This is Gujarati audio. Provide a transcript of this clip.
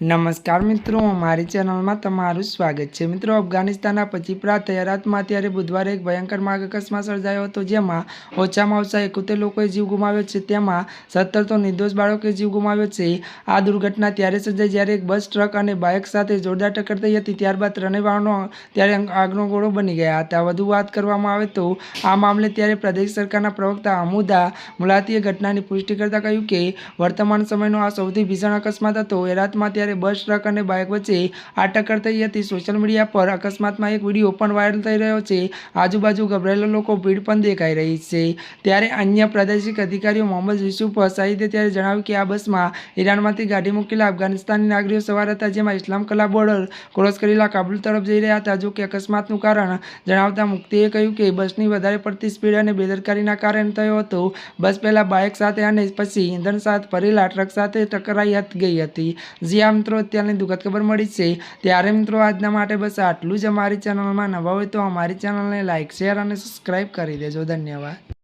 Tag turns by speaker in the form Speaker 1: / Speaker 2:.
Speaker 1: નમસ્કાર મિત્રો, મારી ચેનલમાં તમારું સ્વાગત છે. મિત્રો, અફઘાનિસ્તાનના પચીપરા તૈયારાતમાં અત્યારે બુધવારે એક ભયંકર માર્ગ અકસ્માત સર્જાયો હતો, જેમાં ઓછામાં ઓછા એકોતેર લોકોએ જીવ ગુમાવ્યો છે. તેમાં સત્તર તો નિર્દોષ બાળકોએ જીવ ગુમાવ્યો છે. આ દુર્ઘટના ત્યારે સર્જાઈ જ્યારે એક બસ, ટ્રક અને બાઇક સાથે જોરદાર ટક્કર થઈ હતી, ત્યારબાદ ત્રણેય વાહનો ત્યારે આગનો ગોળો બની ગયા હતા. વધુ વાત કરવામાં આવે તો આ મામલે ત્યારે પ્રદેશ સરકારના પ્રવક્તા અમુદા મુલાતીએ ઘટનાની પુષ્ટિ કરતા કહ્યું કે, વર્તમાન સમયનો આ સૌથી ભીષણ અકસ્માત હતો. એરાતમાં ત્યારે બસ, ટ્રક અને બાઇક વચ્ચે આ ટક્કર થઈ હતી. સોશિયલ મીડિયા પર અકસ્માતમાં એક વીડિયો પણ વાયરલ થઈ રહ્યો છે. આજુબાજુ ગભરાયેલા લોકો ભીડ પણ દેખાઈ રહી છે. ત્યારે અન્ય પ્રાદેશિક અધિકારીઓ મોહમ્મદ યુસુફ સાહિદે ત્યારે જણાવ્યું કે આ બસમાં ઈરાનમાંથી ગાડી મૂકેલા અફઘાનિસ્તાની નાગરિકો સવાર હતા, જેમાં ઇસ્લામ કલા બોર્ડર ક્રોસ કરેલા કાબુલ તરફ જઈ રહ્યા હતા. જો કે અકસ્માતનું કારણ જણાવતા મુક્તિએ કહ્યું કે બસની વધારે પડતી સ્પીડ અને બેદરકારીના કારણે થયો હતો. બસ પહેલા બાઇક સાથે અને પછી ઇંધણ સાથે ભરેલા ટ્રક સાથે ટકરાઈ ગઈ હતી. જી મિત્રો, અત્યારની દુઃખદ ખબર મળી છે. ત્યારે મિત્રો, આજના માટે બસ આટલું જ. અમારી ચેનલમાં નવા હોય તો અમારી ચેનલને લાઇક શેર અને સબસ્ક્રાઈબ કરી દેજો. ધન્યવાદ.